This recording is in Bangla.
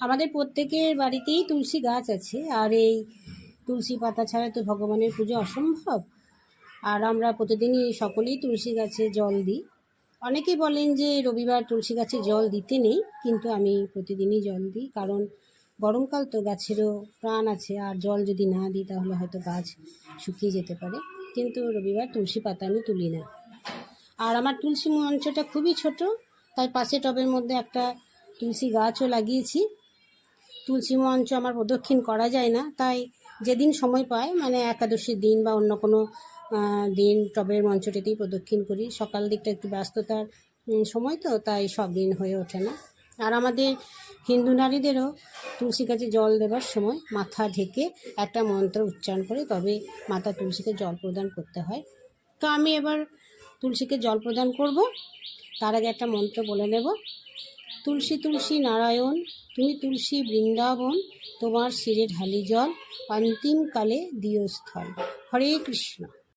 আমাদের প্রত্যেকের বাড়িতেই তুলসী গাছ আছে, আর এই তুলসী পাতা ছাড়া তো ভগবানের পুজো অসম্ভব। আর আমরা প্রতিদিনই সকলেই তুলসী গাছে জল দিই। অনেকেই বলেন যে রবিবার তুলসী গাছে জল দিতে নেই, কিন্তু আমি প্রতিদিনই জল দিই, কারণ গরমকাল তো গাছেরও প্রাণ আছে, আর জল যদি না দিই তাহলে হয়তো গাছ শুকিয়ে যেতে পারে। কিন্তু রবিবার তুলসী পাতা আমি তুলি না। আর আমার তুলসী মঞ্চটা খুবই ছোট তাই পাশে টবের মধ্যে একটা তুলসী গাছও লাগিয়েছি। তুলসী মঞ্চ আমার প্রদক্ষিণ করা যায় না। তাই যেদিন সময় পাই মানে একাদশীর দিন বা অন্য কোনো দিন, টবের মঞ্চটিতেই প্রদক্ষিণ করি। সকাল দিকটা একটু ব্যস্ততার সময় তো, তাই সব দিন হয়ে ওঠে না। আর আমাদের হিন্দু নারীদেরও তুলসী গাছে জল দেবার সময় মাথা ঢেকে একটা মন্ত্র উচ্চারণ করে, তবে মাতা তুলসীকে জল প্রদান করতে হয়। তো আমি এবার তুলসীকে জল প্রদান করব। তার আগে একটা মন্ত্র বলে নেব। তুলসী তুলসী নারায়ণ তুমি তুলসী বৃন্দাবন তোমার শিরে ঢালি জল অন্তিমকালে দিয়স্থল। হরে কৃষ্ণ।